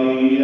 عليه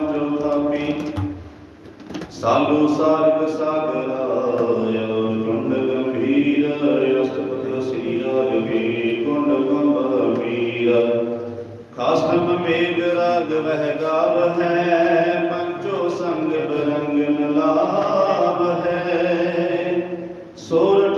ਜੋਤ ਆਪੀ ਸਾਲੂ ਸਾਰਿਗ ਸਾਗਰਾਇ ਗੁੰਡ ਗੰਭੀਰ, ਅਸਤਪਤ ਸੀਆ ਜੋਗੀ ਗੁੰਡ ਗੰਭੀਰ। ਖਾਸਮ ਮੇਗ ਰਾਗ ਵਹਿ ਗਾਵ ਹੈ, ਪੰਚੋ ਸੰਗ ਬਰੰਗ ਮਲਾਵ ਹੈ। ਸੋਰ